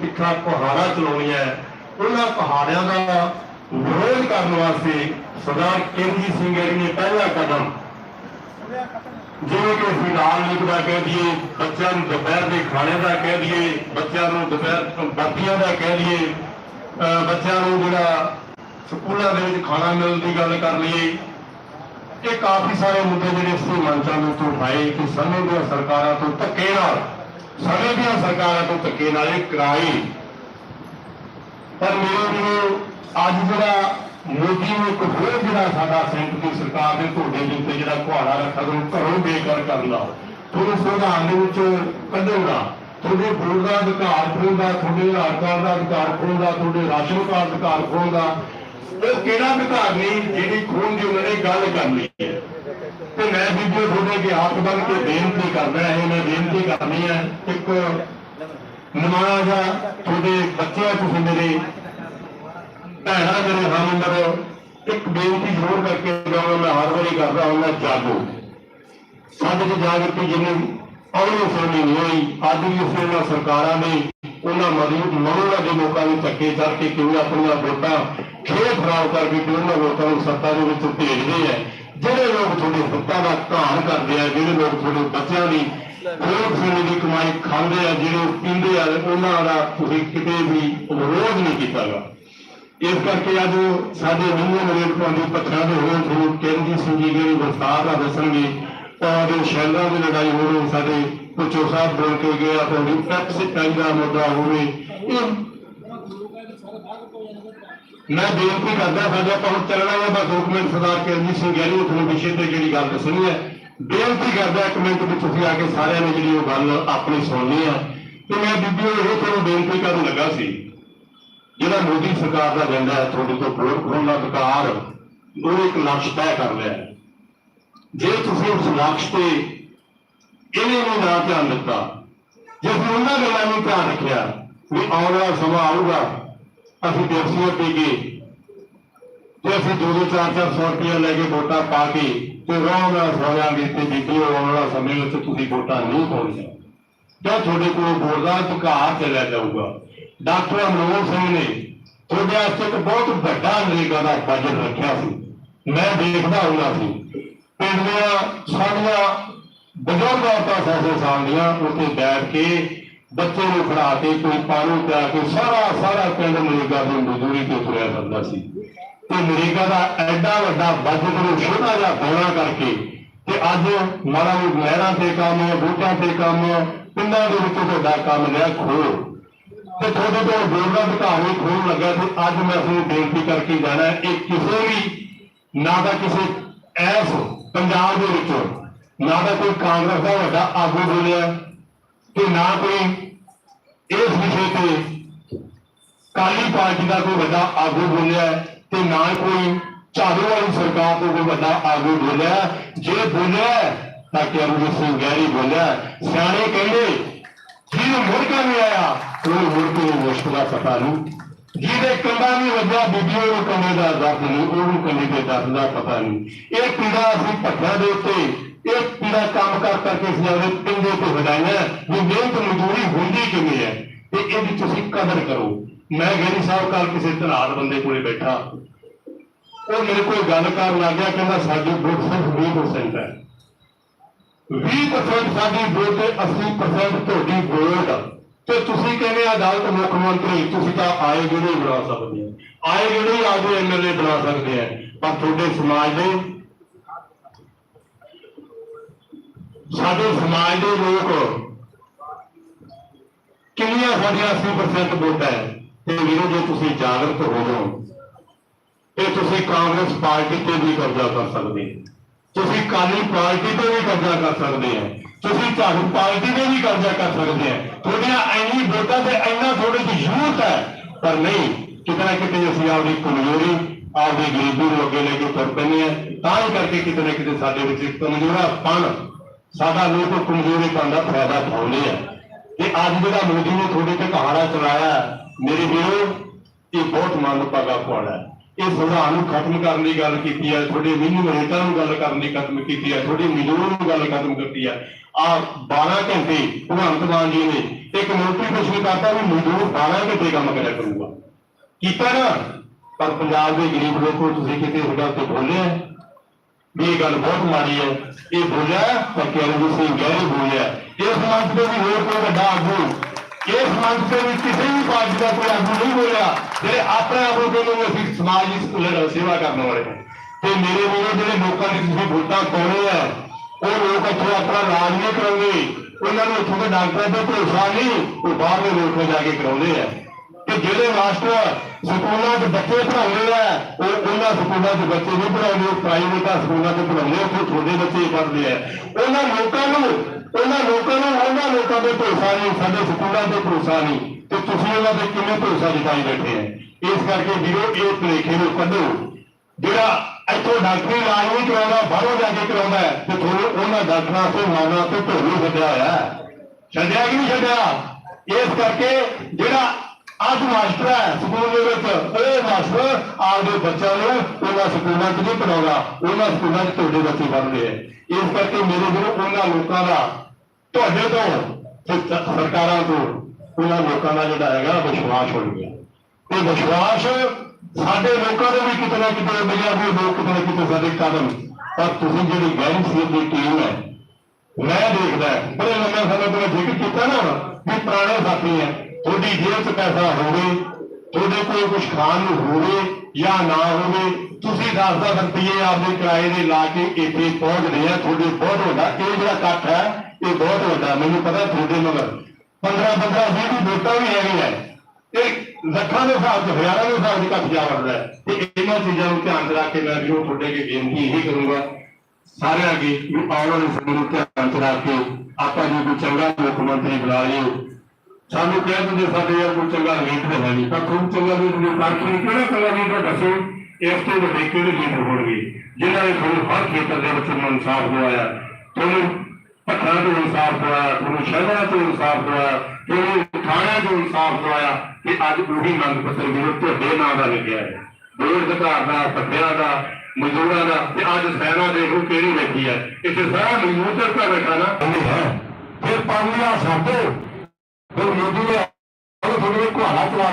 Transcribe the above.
ਤਿੱਖਾ ਪਹਾੜਾ ਚਲਾਉਣੀਆਂ ਹੈ, ਉਹਨਾਂ ਪਹਾੜਿਆਂ ਦਾ ਵਿਰੋਧ ਕਰਨ ਵਾਸਤੇ ਸਰਦਾਰ ਕੇਂਦਰੀ ਸਿੰਘ ਗਿੱਲ ਨੇ ਪਹਿਲਾ ਕਦਮ ਜਿਵੇਂ ਕਿ ਅਸੀਂ ਲਾਲ ਲੀਕ ਦਾ ਕਹਿ ਦਈਏ ਬੱਚਿਆਂ ਨੂੰ ਦੁਪਹਿਰ ਦੇ ਖਾਣੇ ਦਾ ਕਹਿ ਦਈਏ ਬੱਚਿਆਂ ਨੂੰ ਦੁਪਹਿਰ ਤੋਂ ਬੱਤੀਆਂ ਦਾ ਕਹਿ ਦਈਏ ਬੱਚਿਆਂ ਨੂੰ ਜਿਹੜਾ ਸਕੂਲਾਂ ਦੇ ਵਿੱਚ ਖਾਣਾ ਮਿਲਣ ਦੀ ਗੱਲ ਕਰ ਲਈਏ ਇਹ ਕਾਫੀ ਸਾਰੇ ਮੁੱਦੇ ਜਿਹੜੇ ਅਸੀਂ ਮੰਚਾਂ ਦੇ ਉੱਤੇ ਉਠਾਏ ਕਿ ਸਮੇਂ ਦੀਆਂ ਸਰਕਾਰਾਂ ਤੋਂ ਧੱਕੇ ਨਾਲ ਸਮੇਂ ਦੀਆਂ ਸਰਕਾਰਾਂ ਤੋਂ ਧੱਕੇ ਨਾਲ ਇਹ ਕਰਾਈ। ਪਰ ਮੇਰੇ ਵੀਰੋ ਅੱਜ ਜਿਹੜਾ ਮੋਦੀ ਨੂੰ ਇੱਕ ਹੋਰ ਜਿਹੜਾ ਸਾਡਾ ਸੈਂਟਰ ਦੀ ਸਰਕਾਰ ਦੇ ਤੁਹਾਡੇ ਦੇ ਉੱਤੇ ਜਿਹੜਾ ਕੁਹਾੜਾ ਰੱਖਾ ਤੁਹਾਨੂੰ ਘਰੋਂ ਬੇਕਾਰ ਕਰਨ ਤੁਹਾਨੂੰ ਸੰਵਿਧਾਨ ਦੇ ਵਿੱਚ ਕੱਢਣ ਦਾ ਤੁਹਾਡੇ ਵੋਟ ਦਾ ਅਧਿਕਾਰ ਖੋਣ ਦਾ ਤੁਹਾਡੇ ਆਧਾਰ ਕਾਰਡ ਦਾ ਅਧਿਕਾਰ ਖੋਣ ਦਾ ਤੁਹਾਡੇ ਰਾਸ਼ਨ ਕਾਰਡ ਦਾ ਅਧਿਕਾਰ ਖੋਲਦਾ ਉਹ ਕਿਹੜਾ ਅਧਿਕਾਰ ਨਹੀਂ, ਜਿਹੜੀ ਖੋਣ ਦੀ ਉਹਨਾਂ ਨੇ ਗੱਲ ਕਰਨੀ ਹੈ। ਤੇ ਮੈਂ ਵੀਡੀਓ ਤੁਹਾਡੇ ਅੱਗੇ ਹੱਥ ਬੰਨ ਕੇ ਬੇਨਤੀ ਕਰਦਾ ਹਾਂ ਮੈਂ ਬੇਨਤੀ ਕਰਨੀ ਹੈ, ਇੱਕ ਨਮਾਣਾ ਜਿਹਾ ਤੁਹਾਡੇ ਬੱਚਿਆਂ ਆ ਤੁਸੀਂ ਮੇਰੇ, ਭੈਣਾਂ ਮੇਰੇ ਹਮਦਰ ਇੱਕ ਬੇਨਤੀ ਜ਼ਰੂਰ ਕਰਕੇ ਜਾਵਾਂ, ਮੈਂ ਹਰ ਵਾਰੀ ਕਰਦਾ ਹੁੰਦਾ ਜਾਗੋ। ਸਾਡੇ ਚ ਜਾਗਰਤੀ ਜਿੰਨੀ ਆਉਣੀ ਸੁਣੀ ਨਹੀਂ ਹੋਈ ਅੱਜ ਵੀ ਉਸ ਸਰਕਾਰਾਂ ਨੇ, ਉਹਨਾਂ ਮਜ਼ਦੂਰ ਮਰੋੜਾ ਦੇ ਲੋਕਾਂ ਨੂੰ ਧੱਕੇ ਚੜ ਕੇ ਕਿਉਂ ਆਪਣੀਆਂ ਵੋਟਾਂ ਖੇਡ ਖਰਾਬ ਕਰਕੇ ਕਿਉਂ ਉਹਨਾਂ ਲੋਕਾਂ ਨੂੰ ਸੱਤਾ ਦੇ ਵਿੱਚ ਭੇਜਦੇ ਆ? ਜਿਹੜੇ ਲੋਕ ਤੁਹਾਡੇ ਸੱਤਾ ਦਾ ਘਾਣ ਕਰਦੇ ਆ, ਜਿਹੜੇ ਲੋਕ ਤੁਹਾਡੇ ਬੱਚਿਆਂ ਦੀ ਖੋਟ ਸੋਨੇ ਦੀ ਕਮਾਈ ਖਾਂਦੇ ਆ, ਜਿਹੜੇ ਪੀਂਦੇ ਆ, ਉਹਨਾਂ ਦਾ ਤੁਸੀਂ ਕਿਤੇ ਵੀ ਵਿਰੋਧ ਨਹੀਂ ਕੀਤਾਗਾ ਇਸ ਕਰਕੇ ਅੱਜ ਸਾਡੇ ਨਿੰਮੇ ਨਰੇਟ ਪਾਉਂਦੇ ਪੱਥਰਾਂ ਦੇ ਹੋਣ ਤੁਹਾਨੂੰ ਕੇਂਦਰੀ ਸਿੰਘ ਜਿਹੜੀ ਵਿਸਤਾਰ ਦਾ ਦੱਸਣਗੇ ਔਰ ਸ਼ਹਿਰਾਂ ਦੀ ਲੜਾਈ ਹੋਵੇ ਸਾਡੇ ਪੁੱਛੋ ਸਾਹਿਬ ਬੋਲ ਕੇ ਗਏ ਆ, ਤੁਹਾਡੀ ਟੈਕਸ ਟੈਕਸ ਦਾ ਮੁੱਦਾ ਹੋਵੇ, ਇਹ ਮੈਂ ਬੇਨਤੀ ਕਰਦਾ ਸਾਡਾ ਆਪਾਂ ਹੁਣ ਚੱਲਣਾ ਹੈ ਬਸ ਦੋ ਮਿੰਟ ਸਰਦਾਰ ਕੇਂਦਰੀ ਸਿੰਘ ਗਿੱਲ ਨੂੰ ਤੁਹਾਨੂੰ ਵਿਸ਼ੇ ਤੇ ਜਿਹੜੀ ਗੱਲ ਦੱਸਣੀ ਹੈ। ਬੇਨਤੀ ਕਰਦਾ ਇੱਕ ਮਿੰਟ ਵਿੱਚ ਤੁਸੀਂ ਆ ਕੇ ਸਾਰਿਆਂ ਨੇ ਜਿਹੜੀ ਉਹ ਗੱਲ ਆਪਣੀ ਸੁਣਨੀ ਹੈ। ਤੇ ਮੈਂ ਬੀਬੀਓ ਇਹ ਤੁਹਾਨੂੰ ਬੇਨਤੀ ਕਰਨ ਲੱਗਾ ਸੀ, ਜਿਹੜਾ ਮੋਦੀ ਸਰਕਾਰ ਦਾ ਏਜੰਡਾ ਹੈ, ਤੁਹਾਡੇ ਤੋਂ ਵੋਟ ਖੋਣ ਦਾ ਅਧਿਕਾਰ, ਉਹ ਇੱਕ ਲਕਸ਼ ਤੈਅ ਕਰ ਲਿਆ। ਜੇ ਤੁਸੀਂ ਉਸ ਲਕਸ਼ ਤੇ ਇਹਨੇ ਵੀ ਨਾ ਧਿਆਨ ਦਿੱਤਾ, ਜੇ ਅਸੀਂ ਉਹਨਾਂ ਗੱਲਾਂ ਨੂੰ ਧਿਆਨ ਰੱਖਿਆ, ਵੀ ਆਉਣ ਵਾਲਾ ਸਮਾਂ ਆਊਗਾ ਅਸੀਂ ਦੇਸੀਆਂ ਪੀ ਕੇ ਤੇ ਅਸੀਂ ਦੋ ਦੋ ਚਾਰ ਚਾਰ ਸੌ ਰੁਪਏ ਲੈ ਕੇ ਵੋਟਾਂ ਪਾ ਕੇ ਤੇ ਆਰਾਮ ਨਾਲ ਸੌ ਤੇ ਬੀਬੀ ਆਉਣ ਵਾਲਾ ਸਮੇਂ ਵਿੱਚ ਤੁਸੀਂ ਵੋਟਾਂ ਨਹੀਂ ਪਾਉਣੀਆਂ। ਜਾਂ ਤੁਹਾਡੇ ਕੋਲ ਵੋਟ ਅਧਿਕਾਰ ਚਲਿਆ ਜਾਊਗਾ। ਡਾਕਟਰ ਅਮਨੋਲ ਸਿੰਘ ਨੇ ਤੁਹਾਡੇ ਵਾਸਤੇ ਇੱਕ ਬਹੁਤ ਵੱਡਾ ਨਰੇਗਾ ਦਾ ਬਜਟ ਰੱਖਿਆ ਸੀ। ਮੈਂ ਦੇਖਦਾ ਹੁੰਦਾ ਸੀ, ਪਿੰਡ ਦੀਆਂ ਸਾਡੀਆਂ ਬਜ਼ੁਰਗ ਔਰਤਾਂ ਸੌ ਸਾਲ ਦੀਆਂ ਉੱਥੇ ਬੈਠ ਕੇ ਬੱਚੇ ਨੂੰ ਫੜਾ ਕੇ, ਕੋਈ ਪਾਣੀ ਪਿਆ ਕੇ, ਸਾਰਾ ਸਾਰਾ ਪਿੰਡ ਨਰੇਗਾ ਦੀ ਮਜ਼ਦੂਰੀ ਤੇ ਤੁਰਿਆ ਕਰਦਾ ਸੀ। ਤੇ ਨਰੇਗਾ ਦਾ ਐਡਾ ਵੱਡਾ ਬਜਟ ਨੂੰ ਛੋਟਾ ਜਿਹਾ ਬੋਣਾ ਕਰਕੇ ਤੇ ਅੱਜ ਮਾਰਾ ਨੂੰ ਨਹਿਰਾਂ ਤੇ ਕੰਮ, ਬੂਟਾਂ ਤੇ ਕੰਮ, ਪਿੰਡਾਂ ਦੇ ਵਿੱਚ ਵੱਡਾ ਕੰਮ ਲਿਆ ਖੋ ਤੇ ਤੁਹਾਡੇ ਤੋਂ ਬੋਲ ਦਾ ਅਧਿਕਾਰ ਨਹੀਂ ਖੋਣ ਲੱਗਾ ਤੇ ਅੱਜ ਮੈਂ ਤੁਹਾਨੂੰ ਬੇਨਤੀ ਕਰਕੇ ਜਾਣਾ ਇਹ ਕਿਸੇ ਵੀ, ਨਾ ਤਾਂ ਕਿਸੇ ਐਸ ਪੰਜਾਬ ਦੇ ਵਿੱਚੋਂ, ਨਾ ਤਾਂ ਕੋਈ ਕਾਂਗਰਸ ਦਾ ਵੱਡਾ ਆਗੂ ਬੋਲਿਆ। ਤੇ ਨਾ ਕੋਈ ਇਸ ਵਿਸ਼ੇ ਤੇ ਕਾਲੀ ਪਾਰਟੀ ਦਾ ਕੋਈ ਵੱਡਾ ਆਗੂ ਬੋਲਿਆ ਤੇ ਨਾ ਕੋਈ ਝਾੜੂ ਵਾਲੀ ਸਰਕਾਰ ਤੋਂ ਕੋਈ ਵੱਡਾ ਆਗੂ ਬੋਲਿਆ ਜੇ ਬੋਲਿਆ ਤਾਂ ਕਿ ਅਮਰਿੰਦਰ ਸਿੰਘ ਗਹਿਰੀ ਬੋਲਿਆ ਸਿਆਣੇ ਕਹਿੰਦੇ ਜਿਹਨੂੰ ਮੁੜ ਕੇ ਨਹੀਂ ਆਇਆ ਉਹ ਮੁੜ ਕੇ ਮੁਸ਼ਕ ਦਾ ਪਤਾ ਨਹੀਂ। ਜਿਹਦੇ ਕੰਡਾ ਵੀ ਵੱਜਿਆ ਬੀਬੀਆਂ ਨੂੰ ਕੰਡੇ ਦਾ ਦਰਦ ਨਹੀਂ, ਉਹਨੂੰ ਕੰਡੇ ਦੇ ਦਰਦ ਦਾ ਪਤਾ ਨਹੀਂ। ਇਹ ਪੀੜਾ ਅਸੀਂ ਭੱਠਿਆਂ ਦੇ ਉੱਤੇ ਇਹ ਪੀੜਾ ਕੰਮ ਕਰ ਕਰਕੇ ਅਸੀਂ ਪਿੰਡੇ ਤੇ ਵਧਾਈਆਂ, ਵੀ ਮਿਹਨਤ ਮਜ਼ਦੂਰੀ ਹੁੰਦੀ ਕਿਵੇਂ ਹੈ, ਤੇ ਇਹਦੀ ਤੁਸੀਂ ਕਦਰ ਕਰੋ। ਮੈਂ ਗੈਰੀ ਸਾਹਿਬ ਕੱਲ ਕਿਸੇ ਧਨਾੜ ਬੰਦੇ ਕੋਲੇ ਬੈਠਾ। ਉਹ ਮੇਰੇ ਕੋਲ ਗੱਲ ਕਰਨ ਲੱਗ ਗਿਆ, ਕਹਿੰਦਾ ਸਾਡੀ ਵੋਟ ਸਿਰਫ 20% ਹੈ। 20% ਸਾਡੀ ਵੋਟ ਤੇ 80% ਤੁਹਾਡੀ ਵੋਟ। ਤੇ ਤੁਸੀਂ ਕਹਿੰਦੇ ਆ ਅਦਾਲਤ ਮੁੱਖ ਮੰਤਰੀ, ਤੁਸੀਂ ਤਾਂ ਆਏ ਜਿਹੜੇ ਬਣਾ ਸਕਦੇ ਆ ਆਏ ਜਿਹੜੇ ਆਜੋ ਐਮਐਲਏ ਬਣਾ ਸਕਦੇ ਆ। ਪਰ ਤੁਹਾਡੇ ਸਮਾਜ ਦੇ ਸਾਡੇ ਸਮਾਜ ਦੇ ਲੋਕ ਕਿੰਨੀਆਂ ਸਾਡੀਆਂ 80% ਵੋਟਾਂ ਹੈ? ਤੇ ਵੀਰੋ, ਜੇ ਤੁਸੀਂ ਜਾਗਰਤ ਹੋ ਤੇ ਤੁਸੀਂ ਕਾਂਗਰਸ ਪਾਰਟੀ ਤੇ ਵੀ ਕਬਜ਼ਾ ਕਰ ਸਕਦੇ ਤੁਸੀਂ ਕਾਲੀ ਪਾਰਟੀ ਤੇ ਵੀ ਕਬਜ਼ਾ ਕਰ ਸਕਦੇ ਆ ਤੁਸੀਂ ਝਾੜੂ ਪਾਰਟੀ ਤੇ ਵੀ ਕਬਜ਼ਾ ਕਰ ਸਕਦੇ ਆ ਤੁਹਾਡੀਆਂ ਐਨੀ ਵੋਟਾਂ ਤੇ ਇੰਨਾ ਤੁਹਾਡੇ ਦੀ ਜ਼ਰੂਰਤ ਹੈ। ਪਰ ਨਹੀਂ, ਕਿਤੇ ਨਾ ਕਿਤੇ ਅਸੀਂ ਆਪਦੀ ਕਮਜ਼ੋਰੀ, ਆਪਦੀ ਗਰੀਬੀ ਨੂੰ ਅੱਗੇ ਲੈ ਕੇ ਤੁਰ ਪੈਂਦੇ ਆ ਤਾਂ ਹੀ ਕਰਕੇ ਕਿਤੇ ਨਾ ਕਿਤੇ ਸਾਡੇ ਵਿੱਚ ਇੱਕ ਕਮਜ਼ੋਰਾ ਪਣ ਸਾਡਾ ਲੋਕ ਕਮਜ਼ੋਰੀ ਪਣ ਦਾ ਫਾਇਦਾ ਉਠਾਉਂਦੇ ਆ। ਤੇ ਅੱਜ ਜਿਹੜਾ ਮੋਦੀ ਨੇ ਤੁਹਾਡੇ ਤੇ ਕਹਾੜਾ ਚਲਾਇਆ, ਮੇਰੇ ਵੀਰੋ, ਇਹ ਬਹੁਤ ਮੰਦਭਾਗਾ ਪੁਆੜਾ ਇਹ ਸੰਵਿਧਾਨ ਨੂੰ ਖਤਮ ਕਰਨ ਦੀ ਗੱਲ ਕੀਤੀ ਹੈ ਤੁਹਾਡੇ ਮਿਨੀਮਮ ਨੂੰ ਗੱਲ ਕਰਨ ਦੀ ਖਤਮ ਕੀਤੀ ਹੈ ਤੁਹਾਡੀ ਮਜ਼ਦੂਰ ਨੂੰ ਗੱਲ ਖਤਮ ਕੀਤੀ ਹੈ ਆ 12 ਘੰਟੇ ਭਗਵੰਤ ਮਾਨ ਜੀ ਨੇ ਇੱਕ ਨੋਟੀਫਿਕੇਸ਼ਨ ਕਰਤਾ ਵੀ ਮਜ਼ਦੂਰ 12 ਘੰਟੇ ਕੰਮ ਕਰਿਆ ਕਰੂਗਾ। ਕੀਤਾ ਨਾ, ਪਰ ਪੰਜਾਬ ਦੇ ਗਰੀਬ ਲੋਕੋ, ਤੁਸੀਂ ਕਿਤੇ ਇਸ ਤੇ ਬੋਲਿਆ ਇਹ ਗੱਲ ਬਹੁਤ ਮਾੜੀ ਹੈ। ਇਹ ਬੋਲਿਆ ਤਾਂ ਕਿਰਨ ਸਿੰਘ ਗਹਿਰੇ ਬੋਲਿਆ ਇਸ ਮੰਚ ਤੇ ਵੀ ਹੋਰ ਕੋਈ ਵੱਡਾ ਆਗੂ, ਇਸ ਮੰਚ ਤੇ ਵੀ ਕਿਸੇ ਵੀ ਪਾਰਟੀ ਦਾ ਕੋਈ ਆਗੂ ਨਹੀਂ ਬੋਲਿਆ। ਜਿਹੜੇ ਆਪਣੇ ਆਪ ਨੂੰ ਕਹਿੰਦੇ ਅਸੀਂ ਸਮਾਜ ਦੀ ਸੇਵਾ ਕਰਨ ਵਾਲੇ ਤੇ ਮੇਰੇ ਵੱਲੋਂ ਜਿਹੜੇ ਲੋਕਾਂ ਦੀ ਤੁਸੀਂ ਵੋਟਾਂ ਪਾਉਣੇ ਆ ਉਹ ਲੋਕ ਇੱਥੇ ਆਪਣਾ ਇਲਾਜ ਨਹੀਂ ਕਰਾਉਂਦੇ। ਉਹਨਾਂ ਨੂੰ ਇੱਥੋਂ ਦੇ ਡਾਕਟਰਾਂ ਤੇ ਭਰੋਸਾ ਨਹੀਂ, ਉਹ ਬਾਹਰਲੇ ਲੋਕਾਂ ਜਾ ਕੇ ਕਰਾਉਂਦੇ ਆ। ਕਿ ਜਿਹੜੇ ਮਾਸਟਰ ਸਕੂਲਾਂ 'ਚ ਬੱਚੇ ਪੜ੍ਹਾਉਂਦੇ ਆ ਉਹ ਉਹਨਾਂ ਸਕੂਲਾਂ 'ਚ ਬੱਚੇ ਨਹੀਂ ਪੜ੍ਹਾਉਂਦੇ, ਉਹ ਪ੍ਰਾਈਵੇਟ ਸਕੂਲਾਂ 'ਚ ਪੜ੍ਹਾਉਂਦੇ ਉੱਥੇ ਛੋਟੇ ਬੱਚੇ ਪੜ੍ਹਦੇ ਆ। ਉਹਨਾਂ ਲੋਕਾਂ ਨੂੰ, ਉਹਨਾਂ ਲੋਕਾਂ ਨੂੰ, ਉਹਨਾਂ ਲੋਕਾਂ ਦੇ ਭਰੋਸਾ ਨਹੀਂ, ਸਾਡੇ ਸਕੂਲਾਂ ਤੇ ਭਰੋਸਾ ਨਹੀਂ। ਤੇ ਤੁਸੀਂ ਉਹਨਾਂ ਤੇ ਕਿਵੇਂ ਭਰੋਸਾ ਜਤਾਈ ਬੈਠੇ ਆ? ਇਸ ਕਰਕੇ ਵੀਰੋ, ਇਹ ਭੁਲੇਖੇ ਨੂੰ ਕੱਢੋ। ਜਿਹੜਾ ਇੱਥੋਂ ਡਾਕਟਰੀ ਇਲਾਜ ਨਹੀਂ ਕਰਾਉਂਦਾ, ਬਾਹਰੋਂ ਜਾ ਕੇ ਕਰਾਉਂਦਾ ਤੇ ਤੁਹਾਨੂੰ ਉਹਨਾਂ ਡਾਕਟਰਾਂ ਤੋਂ ਮਾਨਾ ਤੇ ਢੋਲੂ ਛੱਡਿਆ ਹੋਇਆ ਛੱਡਿਆ ਕਿ ਨਹੀਂ ਛੱਡਿਆ? ਇਸ ਕਰਕੇ ਜਿਹੜਾ ਅੱਜ ਮਾਸਟਰ ਹੈ, ਸਕੂਲ ਦੇ ਵਿੱਚ। ਉਹ ਮਾਸਟਰ, ਆਪਦੇ ਬੱਚਿਆਂ ਨੂੰ ਉਹਨਾਂ ਸਕੂਲਾਂ 'ਚ ਨਹੀਂ ਪੜਾਉਂਦਾ ਉਹਨਾਂ ਸਕੂਲਾਂ 'ਚ ਤੁਹਾਡੇ ਬੱਚੇ ਪੜ੍ਹਦੇ ਆ। ਇਸ ਕਰਕੇ ਮੇਰੇ ਵੀਰੋ ਉਹਨਾਂ ਲੋਕਾਂ ਦਾ, ਤੁਹਾਡੇ ਤੋਂ ਸਰਕਾਰਾਂ ਤੋਂ ਉਹਨਾਂ ਲੋਕਾਂ ਦਾ ਜਿਹੜਾ ਹੈਗਾ ਵਿਸ਼ਵਾਸ ਹੋ ਗਿਆ। ਤੇ ਵਿਸ਼ਵਾਸ ਸਾਡੇ ਲੋਕਾਂ ਦੇ ਵੀ ਕਿਤੇ ਨਾ ਕਿਤੇ ਮਿਲਿਆ ਵੀ ਲੋਕ ਕਿਤੇ ਨਾ ਕਿਤੇ ਸਾਡੇ ਕਦਮ ਪਰ ਤੁਸੀਂ ਜਿਹੜੀ ਗੈਰੀ ਦੀ ਟੀਮ ਹੈ, ਮੈਂ ਦੇਖਦਾ, ਬੜੇ ਲੰਮੇ ਸਮੇਂ ਤੋਂ ਜ਼ਿਕਰ ਕੀਤਾ ਨਾ, ਵੀ ਪੁਰਾਣੇ ਸਾਥੀ ਹੈ। ਤੁਹਾਡੀ ਜੇਬ 'ਚ ਪੈਸਾ ਹੋਵੇ, ਤੁਹਾਡੇ ਕੋਲ ਕੁਝ ਖਾਣ ਨੂੰ ਹੋਵੇ ਜਾਂ ਨਾ ਹੋਵੇ, ਤੁਸੀਂ 10-10 ਰੁਪਏ ਆਪਦੇ ਕਿਰਾਏ ਦੇ ਲਾ ਕੇ ਇੱਥੇ ਪਹੁੰਚਦੇ ਆ। ਤੁਹਾਡੇ ਬਹੁਤ ਵੱਡਾ, ਇਹ ਜਿਹੜਾ ਇਕੱਠ ਹੈ, ਇਹ ਬਹੁਤ ਵੱਡਾ। ਮੈਨੂੰ ਪਤਾ ਤੁਹਾਡੇ ਮਗਰ। 15-15 20 ਵੋਟਾਂ ਵੀ ਹੈਗੀਆਂ ਇਹ ਲੱਖਾਂ ਦੇ ਹਿਸਾਬ 'ਚ, ਹਜ਼ਾਰਾਂ ਦੇ ਹਿਸਾਬ 'ਚ ਇਕੱਠ ਜਾ ਵੜਦਾ ਹੈ। ਤੇ ਇਹਨਾਂ ਚੀਜ਼ਾਂ ਨੂੰ ਧਿਆਨ 'ਚ ਰੱਖ ਕੇ ਮੈਂ ਵੀ ਉਹ ਤੁਹਾਡੇ ਅੱਗੇ ਬੇਨਤੀ ਇਹੀ ਕਰੂੰਗਾ, ਸਾਰਿਆਂ ਅੱਗੇ ਵੀ ਆਉਣ ਵਾਲੇ ਸਮੇਂ ਨੂੰ ਧਿਆਨ 'ਚ ਰੱਖ ਕੇ ਆਪਾਂ ਜੇ ਕੋਈ ਚੰਗਾ ਮੁੱਖ ਮੰਤਰੀ ਬੁਲਾ ਲਿਓ ਸਾਨੂੰ ਕਹਿ ਦਿੰਦੇ ਸਾਡੇ ਯਾਰ ਕੋਈ ਚੰਗਾ ਲੀਡਰ ਹੈ ਨਹੀਂ। ਪਰ ਤੁਹਾਨੂੰ ਚੰਗਾ ਲੀਡਰ ਨਹੀਂ ਪਾਰਟੀ ਕਿਹੜਾ ਚੰਗਾ ਲੀਡਰ ਦੱਸੋ? ਇਸ ਤੋਂ ਵੱਡੇ ਕਿਹੜੇ ਲੀਡਰ ਹੋਣਗੇ? ਜਿਨ੍ਹਾਂ ਨੇ ਤੁਹਾਨੂੰ ਹਰ ਖੇਤਰ ਦੇ ਵਿੱਚ ਇਨਸਾਫ ਦਵਾਇਆ। ਤੁਹਾਨੂੰ ਪੱਥਰਾਂ ਤੋਂ ਇਨਸਾਫ ਦਵਾਇਆ, ਤੁਹਾਨੂੰ ਸ਼ਹਿਰਾਂ ਤੋਂ ਇਨਸਾਫ ਦਵਾਇਆ, ਤੁਹਾਨੂੰ ਥਾਣਿਆਂ ਤੋਂ ਇਨਸਾਫ ਦਵਾਇਆ। ਕਿ ਅੱਜ ਉਹੀ ਮੰਗ ਪੱਤਰ ਵੀ ਤੁਹਾਡੇ ਨਾਂ ਦਾ ਲਿਖਿਆ ਹੈ। ਬੇਰੁਜ਼ਗਾਰ ਦਾ ਪੱਤਿਆਂ ਦਾ, ਮਜ਼ਦੂਰਾਂ ਦਾ ਤੇ ਅੱਜ ਸੈਨਾ ਦੇਖੋ ਕਿਹੜੀ ਬੈਠੀ ਹੈ। ਇੱਥੇ ਸਾਰਾ ਮਜ਼ਦੂਰ ਤੇ ਬੈਠਾ ਨਾ। ਫਿਰ ਪਾਣੀ ਦਾ ਛੱਡ ਫਿਰ ਮੋਦੀ ਨੇ ਉਹ ਤੁਹਾਡੇ ਕੋਲ ਚਲਾਤਾ